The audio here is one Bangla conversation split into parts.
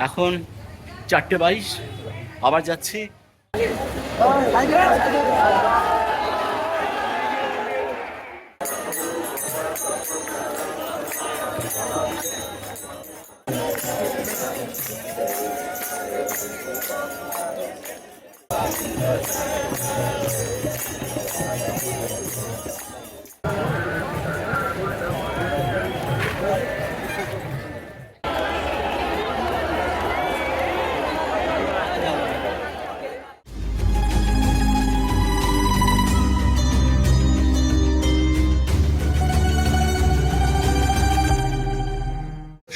এখন চারটে বাইশ আবার যাচ্ছি।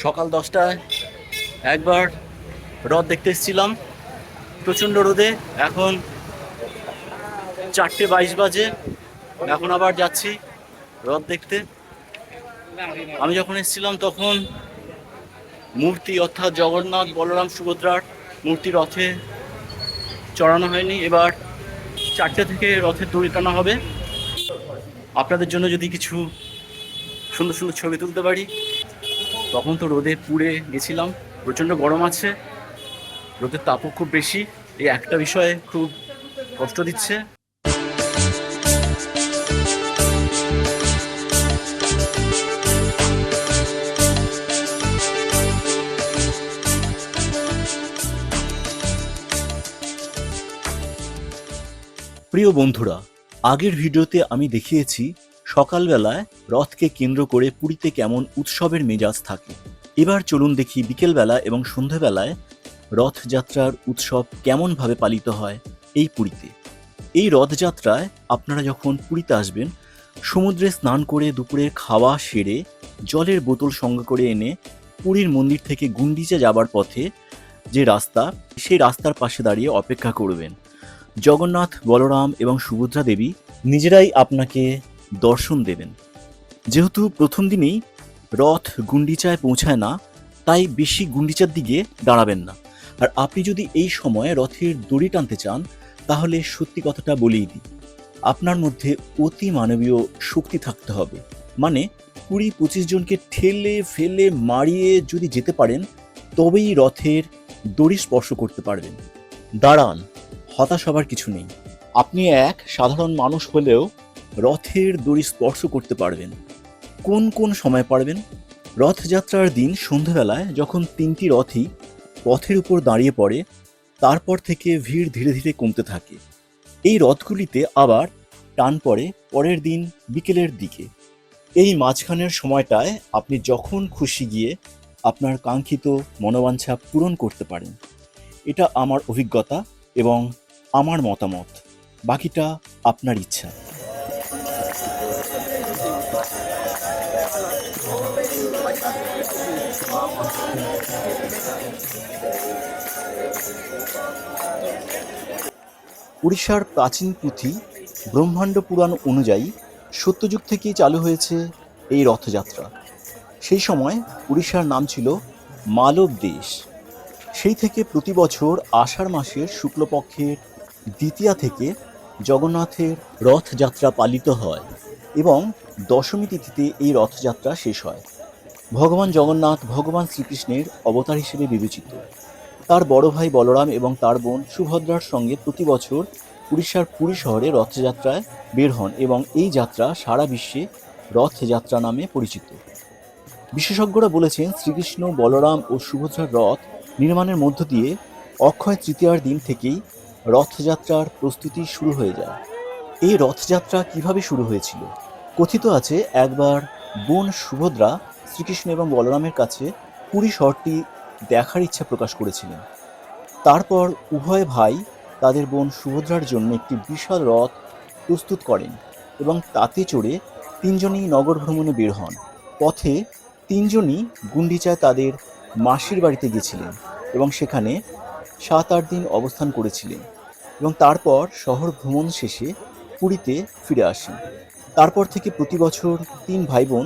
সকাল দশটায় একবার রথ দেখতে এসেছিলাম। প্রচণ্ড রোদে। এখন চারটে বাইশ বাজে। এখন আবার যাচ্ছি রথ দেখতে। আমি যখন এসেছিলাম তখন মূর্তি, অর্থাৎ জগন্নাথ বলরাম সুভদ্রার মূর্তি রথে চড়ানো হয়নি। এবার চারটে থেকে রথের দড়ি টানা হবে। আপনাদের জন্য যদি কিছু সুন্দর সুন্দর ছবি তুলতে পারি। তখন তো রোদে পুড়ে গেছিলাম। প্রচণ্ড গরম আছে। রোদের তাপও খুব বেশি। এই একটা বিষয়ে খুব কষ্ট দিচ্ছে। প্রিয় বন্ধুরা, আগের ভিডিওতে আমি দেখিয়েছি সকালবেলায় রথকে কেন্দ্র করে পুরীতে কেমন উৎসবের মেজাজ থাকে। এবার চলুন দেখি বিকেলবেলা এবং সন্ধেবেলায় রথযাত্রার উৎসব কেমনভাবে পালিত হয় এই পুরীতে। এই রথযাত্রায় আপনারা যখন পুরীতে আসবেন, সমুদ্রে স্নান করে দুপুরের খাওয়া সেরে জলের বোতল সঙ্গে করে এনে পুরীর মন্দির থেকে গুন্ডিচা যাবার পথে যে রাস্তা, সেই রাস্তার পাশে দাঁড়িয়ে অপেক্ষা করবেন। জগন্নাথ, বলরাম এবং সুভদ্রা দেবী নিজেরাই আপনাকে দর্শন দেবেন। যেহেতু প্রথম দিনেই রথ গুন্ডিচায় পৌঁছায় না, তাই বেশি গুন্ডিচার দিকে দাঁড়াবেন না। আর আপনি যদি এই সময় রথের দড়ি টানতে চান, তাহলে সত্যি কথাটা বলেই দিই, আপনার মধ্যে অতি মানবীয় শক্তি থাকতে হবে। মানে কুড়ি পঁচিশ জনকে ঠেলে, ফেলে, মারিয়ে যদি যেতে পারেন, তবেই রথের দড়ি স্পর্শ করতে পারবেন। দাঁড়ান, হতাশ হবার কিছু নেই। আপনি এক সাধারণ মানুষ হলেও রথের দড়ি স্পর্শ করতে পারবেন। কোন কোন সময় পারবেন? রথযাত্রার দিন সন্ধেবেলায় যখন তিনটি রথই পথের উপর দাঁড়িয়ে পড়ে, তারপর থেকে ভিড় ধীরে ধীরে কমতে থাকে। এই রথগুলিতে আবার টান পড়ে পরের দিন বিকেলের দিকে। এই মাঝখানের সময়টায় আপনি যখন খুশি গিয়ে আপনার কাঙ্ক্ষিত মনোবাঞ্ছা পূরণ করতে পারেন। এটা আমার অভিজ্ঞতা এবং আমার মতামত। বাকিটা আপনার ইচ্ছা। উড়িষ্যার প্রাচীন পুঁথি ব্রহ্মাণ্ড পুরাণ অনুযায়ী সত্যযুগ থেকেই চালু হয়েছে এই রথযাত্রা। সেই সময় উড়িষ্যার নাম ছিল মালব দেশ। সেই থেকে প্রতি বছর আষাঢ় মাসের শুক্লপক্ষের দ্বিতীয়া থেকে জগন্নাথের রথযাত্রা পালিত হয় এবং দশমী তিথিতে এই রথযাত্রা শেষ হয়। ভগবান জগন্নাথ, ভগবান শ্রীকৃষ্ণের অবতার হিসেবে বিবেচিত। তার বড় ভাই বলরাম এবং তার বোন সুভদ্রার সঙ্গে প্রতি বছর উড়িষ্যার পুরী শহরে রথযাত্রায় বের হন এবং এই যাত্রা সারা বিশ্বে রথযাত্রা নামে পরিচিত। বিশেষজ্ঞরা বলেছেন, শ্রীকৃষ্ণ, বলরাম ও সুভদ্রার রথ নির্মাণের মধ্য দিয়ে অক্ষয় তৃতীয়ার দিন থেকেই রথযাত্রার প্রস্তুতি শুরু হয়ে যায়। এই রথযাত্রা কীভাবে শুরু হয়েছিল? কথিত আছে, একবার বোন সুভদ্রা শ্রীকৃষ্ণ এবং বলরামের কাছে পুরী শহরটি দেখার ইচ্ছা প্রকাশ করেছিলেন। তারপর উভয় ভাই তাদের বোন সুভদ্রার জন্য একটি বিশাল রথ প্রস্তুত করেন এবং তাতে চড়ে তিনজনই নগর ভ্রমণে বের হন। পথে তিনজনই গুন্ডিচায় তাদের মাসির বাড়িতে গেছিলেন এবং সেখানে সাত আট দিন অবস্থান করেছিলেন এবং তারপর শহর ভ্রমণ শেষে পুরীতে ফিরে আসেন। তারপর থেকে প্রতি বছর তিন ভাই বোন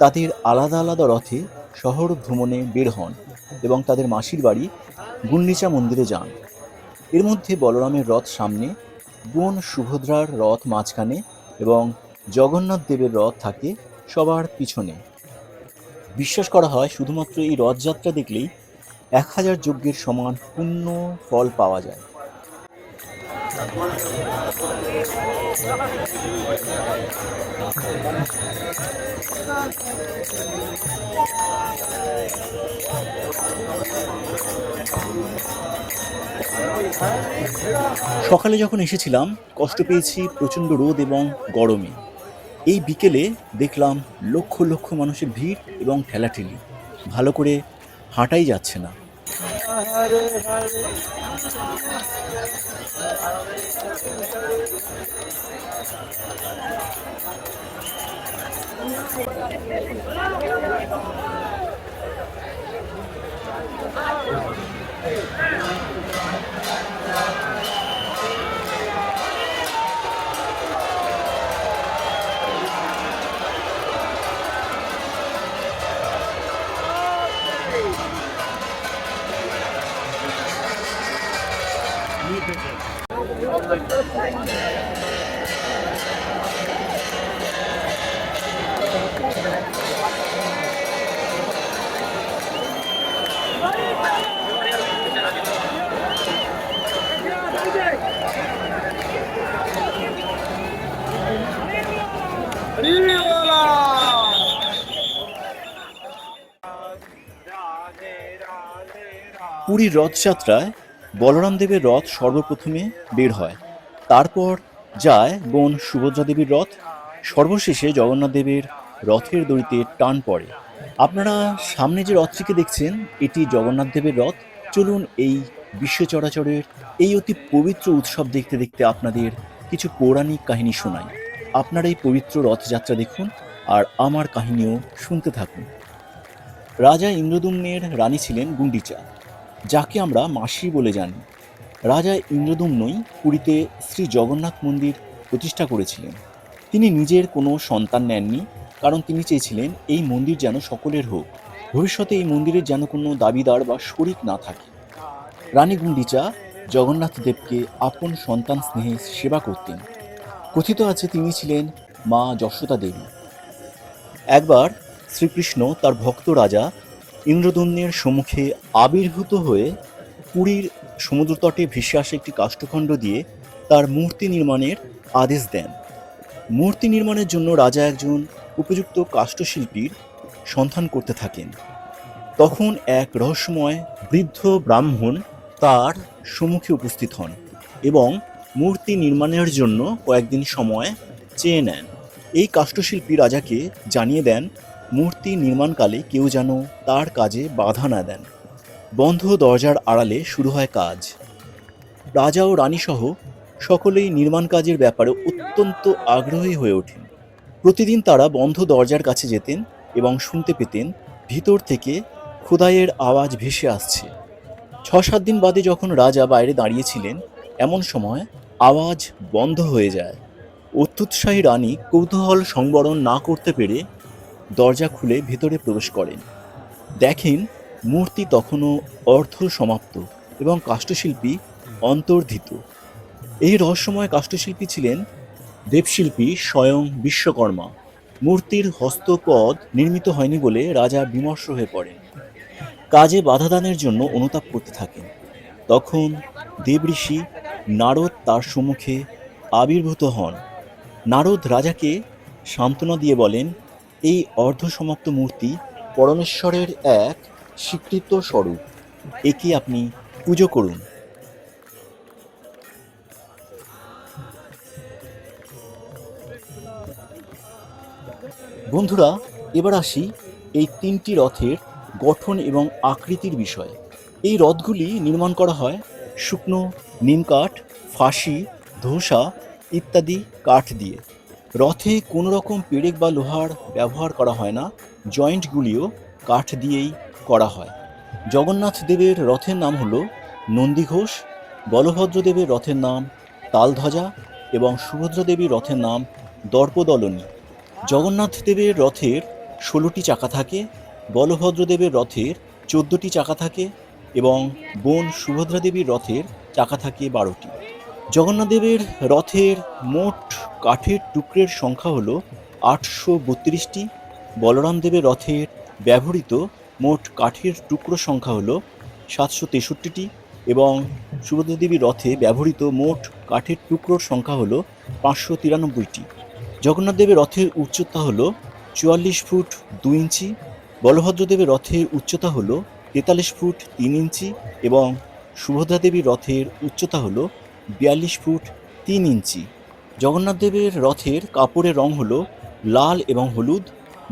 তাদের আলাদা আলাদা রথে শহর ভ্রমণে বের হন এবং তাদের মাসির বাড়ি গুন্ডিচা মন্দিরে যান। এর মধ্যে বলরামের রথ সামনে বোন সুভদ্রার রথ মাঝখানে এবং জগন্নাথ দেবের রথ থাকে সবার পিছনে। বিশ্বাস করা হয় শুধুমাত্র এই রথযাত্রা দেখলেই এক হাজার যজ্ঞের সমান পূর্ণ ফল পাওয়া যায়। সকালে যখন এসেছিলাম, কষ্ট পেয়েছি প্রচণ্ড রোদ এবং গরমে। এই বিকেলে দেখলাম লক্ষ লক্ষ মানুষের ভিড় এবং ঠেলাঠেলি। ভালো করে হাঁটাই যাচ্ছে না। Thank you. পুরীর রথযাত্রায় বলরাম দেবের রথ সর্বপ্রথমে বের হয়। তারপর যায় বোন সুভদ্রা দেবীর রথ। সর্বশেষে জগন্নাথ দেবের রথের দড়িতে টান পড়ে। আপনারা সামনে যে রথটিকে দেখছেন, এটি জগন্নাথ দেবের রথ। চলুন এই বিশ্ব চরাচরের এই অতি পবিত্র উৎসব দেখতে দেখতে আপনাদের কিছু পৌরাণিক কাহিনী শোনাই। আপনারা এই পবিত্র রথযাত্রা দেখুন আর আমার কাহিনীও শুনতে থাকুন। রাজা ইন্দ্রদুম্নের রানী ছিলেন গুন্ডিচা। যাকে আমরা মাসি বলে জানি। রাজা ইন্দ্রদুম্নই পুরীতে শ্রী জগন্নাথ মন্দির প্রতিষ্ঠা করেছিলেন। তিনি নিজের কোনো সন্তান নেননি, কারণ তিনি চেয়েছিলেন এই মন্দির যেন সকলের হোক। ভবিষ্যতে এই মন্দিরের যেন কোনো দাবিদার বা শরিক না থাকে। রানী গুন্ডিচা জগন্নাথ দেবকে আপন সন্তান স্নেহে সেবা করতেন। কথিত আছে তিনি ছিলেন মা যশোদা দেবী। একবার শ্রীকৃষ্ণ তার ভক্ত রাজা ইন্দ্রদন্যের সম্মুখে আবির্ভূত হয়ে পুরীর সমুদ্রতটে ভেসে আসা একটি কাষ্ঠখণ্ড দিয়ে তার মূর্তি নির্মাণের আদেশ দেন। মূর্তি নির্মাণের জন্য রাজা একজন উপযুক্ত কাষ্ঠশিল্পীর সন্ধান করতে থাকেন। তখন এক রহস্যময় বৃদ্ধ ব্রাহ্মণ তার সম্মুখে উপস্থিত হন এবং মূর্তি নির্মাণের জন্য কয়েকদিন সময় চেয়ে নেন। এই কাষ্ঠশিল্পী রাজাকে জানিয়ে দেন মূর্তি নির্মাণকালে কেউ যেন তার কাজে বাধা না দেন। বন্ধ দরজার আড়ালে শুরু হয় কাজ। রাজা ও রানীসহ সকলেই নির্মাণ কাজের ব্যাপারে অত্যন্ত আগ্রহী হয়ে ওঠেন। প্রতিদিন তারা বন্ধ দরজার কাছে যেতেন এবং শুনতে পেতেন ভিতর থেকে খোদাইয়ের আওয়াজ ভেসে আসছে। ছ সাত দিন বাদে যখন রাজা বাইরে দাঁড়িয়েছিলেন, এমন সময় আওয়াজ বন্ধ হয়ে যায়। অত্যুৎসাহী রানী কৌতূহল সংবরণ না করতে পেরে দরজা খুলে ভেতরে প্রবেশ করেন। দেখেন, মূর্তি তখনও অর্ধ সমাপ্ত এবং কাষ্ঠশিল্পী অন্তর্ধিত। এই রহস্যময় কাষ্ঠশিল্পী ছিলেন দেবশিল্পী স্বয়ং বিশ্বকর্মা। মূর্তির হস্তপদ নির্মিত হয়নি বলে রাজা বিমর্ষ হয়ে পড়েন। কাজে বাধাদানের জন্য অনুতাপ করতে থাকেন। তখন দেবঋষি নারদ তার সম্মুখে আবির্ভূত হন। নারদ রাজাকে সান্ত্বনা দিয়ে বলেন এই অর্ধসমাপ্ত মূর্তি পরমেশ্বরের এক স্বীকৃত স্বরূপ। একে আপনি পুজো করুন। বন্ধুরা, এবার আসি এই তিনটি রথের গঠন এবং আকৃতির বিষয়ে। এই রথগুলি নির্মাণ করা হয় শুকনো নিমকাঠ ফাঁসি, ধোসা ইত্যাদি কাঠ দিয়ে। রথে কোনো রকম পেরেক বা লোহার ব্যবহার করা হয় না, জয়েন্টগুলিও কাঠ দিয়েই করা হয়। জগন্নাথ দেবের রথের নাম হলো নন্দীঘোষ বলভদ্র দেবের রথের নাম তালধ্বজা এবং সুভদ্রা দেবীর রথের নাম দর্পদলনী। জগন্নাথ দেবের রথের ষোলোটি চাকা থাকে, বলভদ্র দেবের রথের চোদ্দোটি চাকা থাকে এবং বোন সুভদ্রা দেবীর রথের চাকা থাকে বারোটি। জগন্নাথ দেবের রথের মোট কাঠের টুকরের সংখ্যা হলো আটশো বত্রিশটি। বলরাম দেবের রথের ব্যবহৃত মোট কাঠের টুকরো সংখ্যা হলো সাতশো তেষট্টিটি এবং সুভদ্রা দেবীর রথে ব্যবহৃত মোট কাঠের টুকরোর সংখ্যা হলো পাঁচশো তিরানব্বইটি। জগন্নাথ দেবের রথের উচ্চতা হলো চুয়াল্লিশ ফুট দু ইঞ্চি। বলভদ্রদেবের রথের উচ্চতা হলো তেতাল্লিশ ফুট তিন ইঞ্চি এবং সুভদ্রা দেবীর রথের উচ্চতা হলো বিয়াল্লিশ ফুট তিন ইঞ্চি। জগন্নাথ দেবের রথের কাপড়ের রং হলো লাল এবং হলুদ,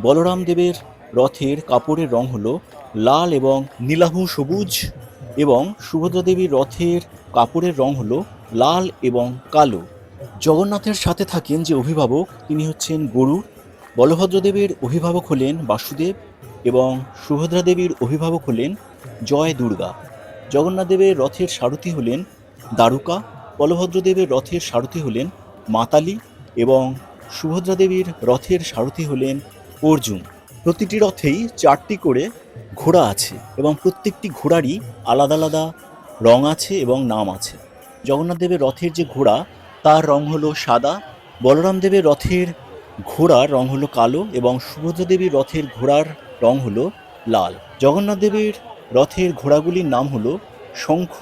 বলরাম দেবের রথের কাপড়ের রং হলো লাল এবং নীলাভ সবুজ এবং সুভদ্রা দেবীর রথের কাপড়ের রং হলো লাল এবং কালো। জগন্নাথের সাথে থাকেন যে অভিভাবক, তিনি হচ্ছেন গরুর বলভদ্রদেবের অভিভাবক হলেন বাসুদেব এবং সুভদ্রা দেবীর অভিভাবক হলেন জয় দুর্গা। জগন্নাথ দেবের রথের সারথি হলেন দ্বারুকা। বলভদ্রদেবের রথের সারথি হলেন মাতালি এবং সুভদ্রা দেবীর রথের সারথি হলেন অর্জুন। প্রতিটি রথেই চারটি করে ঘোড়া আছে এবং প্রত্যেকটি ঘোড়ারই আলাদা আলাদা রং আছে এবং নাম আছে। জগন্নাথ দেবের রথের যে ঘোড়া, তার রং হলো সাদা। বলরাম দেবের রথের ঘোড়ার রং হলো কালো এবং সুভদ্রা দেবীর রথের ঘোড়ার রং হলো লাল। জগন্নাথ দেবের রথের ঘোড়াগুলির নাম হলো শঙ্খ,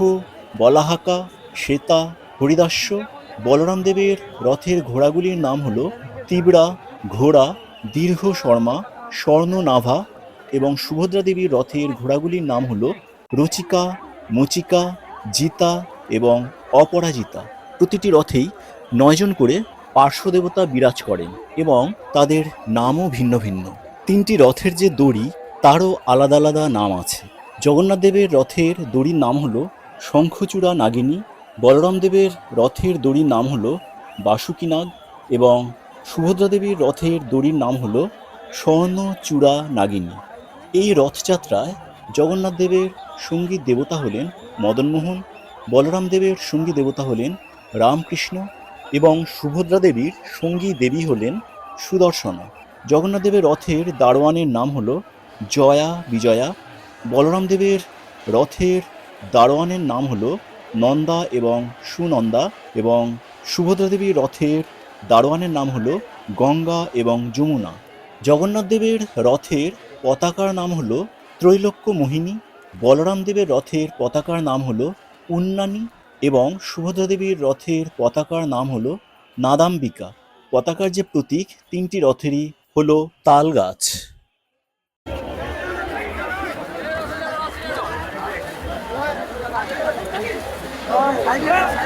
বলাহাকা, শ্বেতা, হরিদাস্য বলরাম দেবের রথের ঘোড়াগুলির নাম হলো তিবড়া, ঘোড়া, দীর্ঘ শর্মা স্বর্ণনাভা এবং সুভদ্রা দেবীর রথের ঘোড়াগুলির নাম হলো রচিকা, মচিকা, জিতা এবং অপরাজিতা। প্রতিটি রথেই নয়জন করে পার্শ্বদেবতা বিরাজ করেন এবং তাদের নামও ভিন্ন ভিন্ন। তিনটি রথের যে দড়ি, তারও আলাদা আলাদা নাম আছে। জগন্নাথ দেবের রথের দড়ির নাম হলো শঙ্খচূড়া নাগিনী বলরাম দেবের রথের দড়ির নাম হলো বাসুকীনাগ এবং সুভদ্রা দেবীর রথের দড়ির নাম হলো স্বর্ণচূড়া নাগিনী। এই রথযাত্রায় জগন্নাথ দেবের সংগীত দেবতা হলেন মদনমোহন, বলরাম দেবের সঙ্গী দেবতা হলেন রামকৃষ্ণ এবং সুভদ্রা দেবীর সঙ্গী দেবী হলেন সুদর্শনা। জগন্নাথ দেবের রথের দারোয়ানের নাম হলো জয়া বিজয়া। বলরাম দেবের রথের দারোয়ানের নাম হলো নন্দা এবং সুনন্দা এবং সুভদ্রা দেবীর রথের দারোয়ানের নাম হলো গঙ্গা এবং যমুনা। জগন্নাথ দেবের রথের পতাকার নাম হলো ত্রৈলোক্য মোহিনী, বলরাম দেবের রথের পতাকার নাম হলো উন্নানী এবং সুভদ্রা দেবীর রথের পতাকার নাম হলো নাদাম্বিকা। পতাকার যে প্রতীক, তিনটি রথেরই হলো তাল গাছ। Yeah.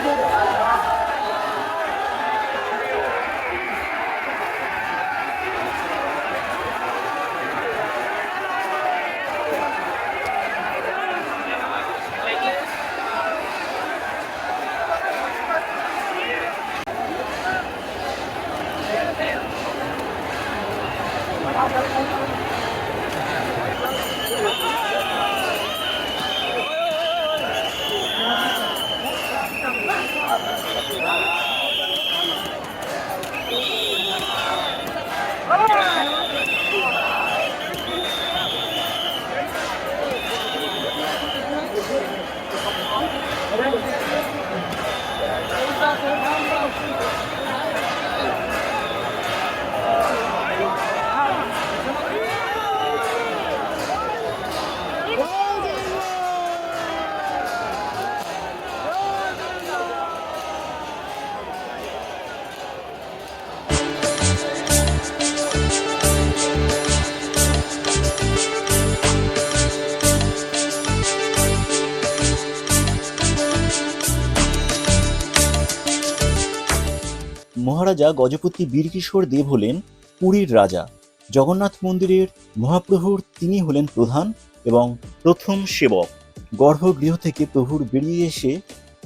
মহারাজা গজপতি বীরকিশোর দেব হলেন পুরীর রাজা। জগন্নাথ মন্দিরের মহাপ্রভুর তিনি হলেন প্রধান এবং প্রথম সেবক। গর্ভগৃহ থেকে প্রভুর বেরিয়ে এসে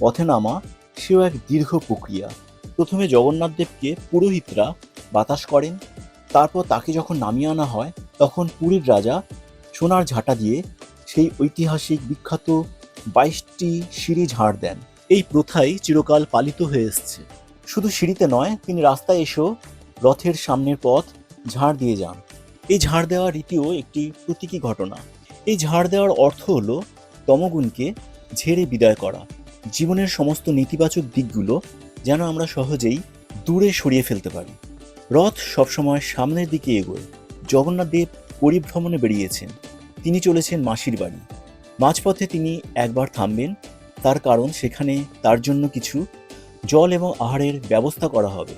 পথে নামা সেও এক দীর্ঘ প্রক্রিয়া। প্রথমে জগন্নাথ দেবকে পুরোহিতরা বাতাস করেন, তারপর তাকে যখন নামিয়ে আনা হয়, তখন পুরীর রাজা সোনার ঝাঁটা দিয়ে সেই ঐতিহাসিক বিখ্যাত বাইশটি সিঁড়ি ঝাড় দেন। এই প্রথাই চিরকাল পালিত হয়ে এসছে। শুধু সিঁড়িতে নয়, তিনি রাস্তায় এসেও রথের সামনের পথ ঝাড় দিয়ে যান। এই ঝাড় দেওয়ার রীতিও একটি প্রতীকী ঘটনা। এই ঝাড় দেওয়ার অর্থ হলো তমগুণকে ঝেড়ে বিদায় করা। জীবনের সমস্ত নেতিবাচক দিকগুলো যেন আমরা সহজেই দূরে সরিয়ে ফেলতে পারি। রথ সবসময় সামনের দিকে এগোয়। জগন্নাথ দেব পরিভ্রমণে বেরিয়েছেন। তিনি চলেছেন মাসির বাড়ি। মাঝপথে তিনি একবার থামবেন। তার কারণ সেখানে তার জন্য কিছু জল এবং আহারের ব্যবস্থা করা হবে।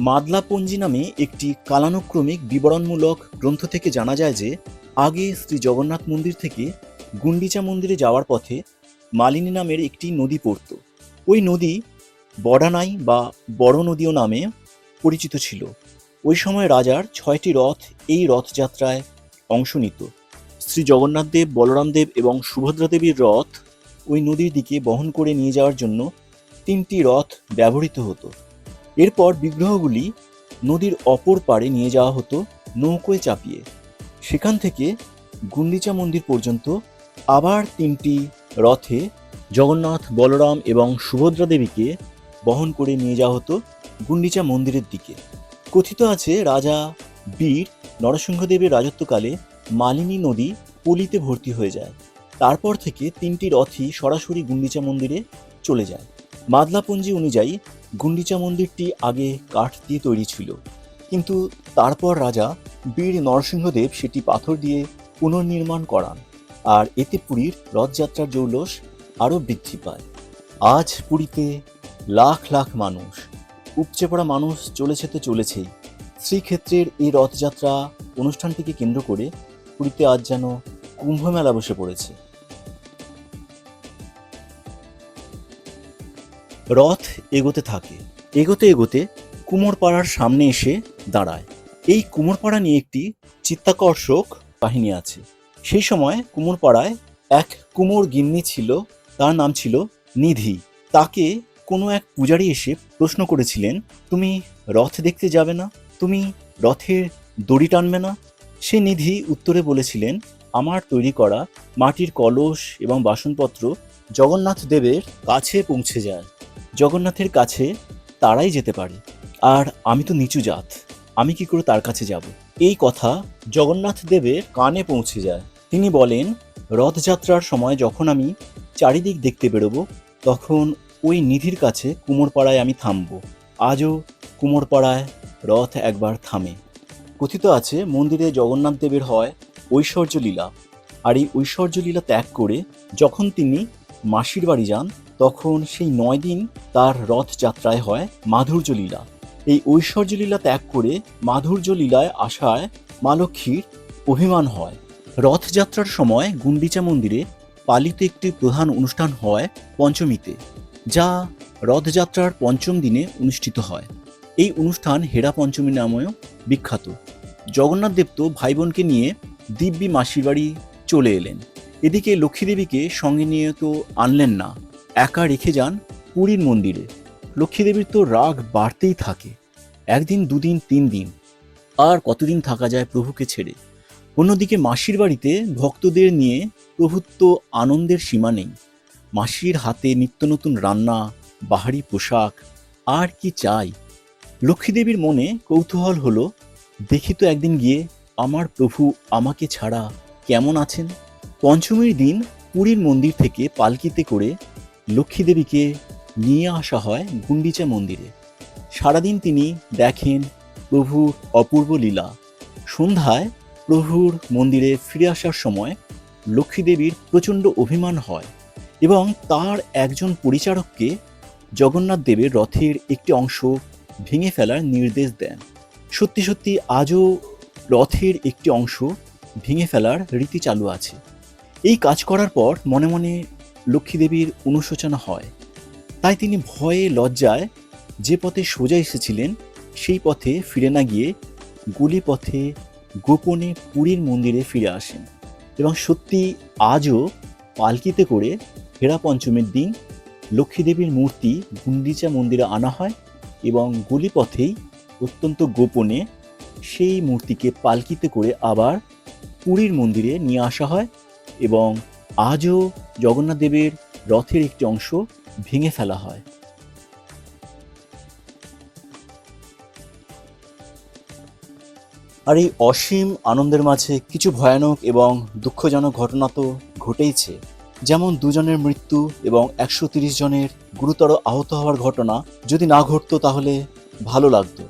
মাদলাপঞ্জি নামে একটি কালানুক্রমিক বিবরণমূলক গ্রন্থ থেকে জানা যায় যে, আগে শ্রী জগন্নাথ মন্দির থেকে গুন্ডিচা মন্দিরে যাওয়ার পথে মালিনী নামের একটি নদী পড়ত। ওই নদী বডানাই বা বড় নদীও নামে পরিচিত ছিল। ওই সময় রাজার ছয়টি রথ এই রথযাত্রায় অংশ নিত। শ্রী জগন্নাথ দেব বলরাম দেব এবং সুভদ্রা দেবীর রথ ওই নদীর দিকে বহন করে নিয়ে যাওয়ার জন্য তিনটি রথ ব্যবহৃত হতো। এরপর বিগ্রহগুলি নদীর অপর পাড়ে নিয়ে যাওয়া হতো নৌকোয় চাপিয়ে। সেখান থেকে গুন্ডিচা মন্দির পর্যন্ত আবার তিনটি রথে জগন্নাথ, বলরাম এবং সুভদ্রা দেবীকে বহন করে নিয়ে যাওয়া হতো গুন্ডিচা মন্দিরের দিকে। কথিত আছে, রাজা বীর নরসিংহদেবের রাজত্বকালে মালিনী নদী পলিতে ভর্তি হয়ে যায়। তারপর থেকে তিনটি রথই সরাসরি গুন্ডিচা মন্দিরে চলে যায়। মাদলাপঞ্জি অনুযায়ী গুন্ডিচা মন্দিরটি আগে কাঠ দিয়ে তৈরি ছিল। কিন্তু তারপর রাজা বীর নরসিংহদেব সেটি পাথর দিয়ে পুনর্নির্মাণ করান আর এতে পুরীর রথযাত্রার জৌলস আরও বৃদ্ধি পায়। আজ পুরীতে লাখ লাখ মানুষ, উপচে পড়া মানুষ চলেছে তো চলেছেই। শ্রীক্ষেত্রের এই রথযাত্রা অনুষ্ঠানটিকে কেন্দ্র করে পুরীতে আজ যেন কুম্ভমেলা বসে পড়েছে। রথ এগোতে থাকে। এগোতে এগোতে কুমোরপাড়ার সামনে এসে দাঁড়ায়। এই কুমোরপাড়া নিয়ে একটি চিত্তাকর্ষক কাহিনী আছে। সেই সময় কুমোরপাড়ায় এক কুমোর গিন্নি ছিল, তার নাম ছিল নিধি। তাকে কোনো এক পূজারী এসে প্রশ্ন করেছিলেন, তুমি রথ দেখতে যাবে না? তুমি রথের দড়ি টানবে না? সে নিধি উত্তরে বলেছিলেন, আমার তৈরি করা মাটির কলস এবং বাসনপত্র জগন্নাথ দেবের কাছে পৌঁছে যায়। জগন্নাথের কাছে তারাই যেতে পারে। আর আমি তো নিচু জাত, আমি কি করে তার কাছে যাব? এই কথা জগন্নাথ দেবের কানে পৌঁছে যায়। তিনি বলেন, রথযাত্রার সময় যখন আমি চারিদিক দেখতে বেরোবো, তখন ওই নিধির কাছে কুমোরপাড়ায় আমি থামবো। আজও কুমোরপাড়ায় রথ একবার থামে। কথিত আছে, মন্দিরে জগন্নাথ দেবের হয় ঐশ্বর্য লীলা আর এই ঐশ্বর্য লীলা ত্যাগ করে যখন তিনি মাসির বাড়ি যান তখন সেই নয় দিন তার রথযাত্রায় হয় মাধুর্য লীলা এই ঐশ্বর্য লীলা ত্যাগ করে মাধুর্য লীলায় আসায় মা লক্ষ্মীর অভিমান হয়। রথযাত্রার সময় গুন্ডিচা মন্দিরে পালিত একটি প্রধান অনুষ্ঠান হয় পঞ্চমীতে, যা রথযাত্রার পঞ্চম দিনে অনুষ্ঠিত হয়। এই অনুষ্ঠান হেরা পঞ্চমী নামেও বিখ্যাত। জগন্নাথ দেব তো ভাই বোনকে নিয়ে দিব্যি মাসির বাড়ি চলে এলেন। এদিকে লক্ষ্মীদেবীকে সঙ্গে নিয়ে তো আনলেন না। একা রেখে যান পুরীর মন্দিরে। লক্ষ্মীদেবীর তো রাগ বাড়তেই থাকে। একদিন, দুদিন, তিন দিন। আর কতদিন থাকা যায় প্রভুকে ছেড়ে? অন্যদিকে মাসির বাড়িতে ভক্তদের নিয়ে প্রভুত্ব আনন্দের সীমা নেই। মাসির হাতে নিত্য নতুন রান্না, বাহারি পোশাক, আর কি চাই? লক্ষ্মীদেবীর মনে কৌতূহল হলো, দেখি তো একদিন গিয়ে আমার প্রভু আমাকে ছাড়া কেমন আছেন? পঞ্চমীর দিন পুরীর মন্দির থেকে পালকিতে করে লক্ষ্মীদেবীকে নিয়ে আসা হয় গুন্ডিচা মন্দিরে। সারাদিন তিনি দেখেন প্রভুর অপূর্ব লীলা। সন্ধ্যায় প্রভুর মন্দিরে ফিরে আসার সময় লক্ষ্মীদেবীর প্রচণ্ড অভিমান হয় এবং তার একজন পরিচারককে জগন্নাথ দেবের রথের একটি অংশ ভেঙে ফেলার নির্দেশ দেন। সত্যি সত্যি আজও রথের একটি অংশ ভেঙে ফেলার রীতি চালু আছে। এই কাজ করার পর মনে মনে লক্ষ্মীদেবীর অনুশোচনা হয়। তাই তিনি ভয়ে লজ্জায় যে পথে সোজা এসেছিলেন, সেই পথে ফিরে না গিয়ে গলি পথে গোপনে পুরীর মন্দিরে ফিরে আসেন এবং সত্যি আজও পালকিতে করে হেরা পঞ্চমীর দিন লক্ষ্মীদেবীর মূর্তি গুন্ডিচা মন্দিরে আনা হয় এবং গলিপথেই অত্যন্ত গোপনে সেই মূর্তিকে পালকিতে করে আবার পুরীর মন্দিরে নিয়ে আসা হয় এবং আজও জগন্নাথ দেবের রথের একটি অংশ ভেঙে ফেলা হয়। আর এই অসীম আনন্দের মাঝে কিছু ভয়ানক এবং দুঃখজনক ঘটনা তো ঘটেইছে। যেমন দুজনের মৃত্যু এবং একশো জনের গুরুতর আহত হওয়ার ঘটনা যদি না ঘটতো তাহলে ভালো লাগতো।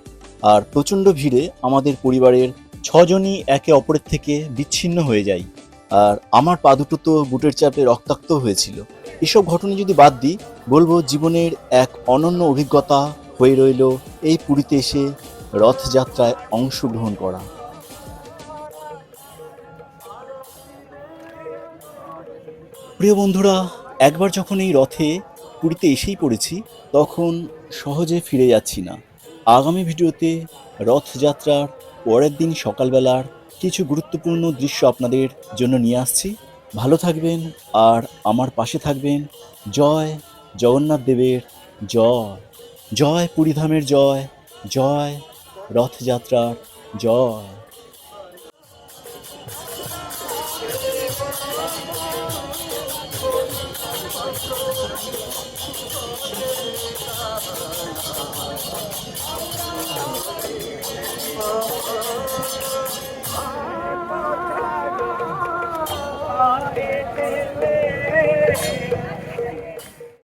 আর প্রচণ্ড ভিড়ে আমাদের পরিবারের ছজনই একে অপরের থেকে বিচ্ছিন্ন হয়ে যাই আর আমার পা দুটো তো বুটের চাপে রক্তাক্ত হয়েছিল। এসব ঘটনা যদি বাদ দিই, বলব জীবনের এক অনন্য অভিজ্ঞতা হয়ে রইল এই পুরীতে এসে রথযাত্রায় অংশগ্রহণ করা। প্রিয় বন্ধুরা, একবার যখন এই রথে পুরীতে এসেই পড়েছি, তখন সহজে ফিরে যাচ্ছি না। আগামী ভিডিওতে রথযাত্রার পরের দিন সকালবেলার কিছু গুরুত্বপূর্ণ দৃশ্য আপনাদের জন্য নিয়ে আসছি। ভালো থাকবেন আর আমার পাশে থাকবেন জয় জগন্নাথ দেবের জয়। জয় পুরীধামের জয় জয় রথযাত্রার জয়।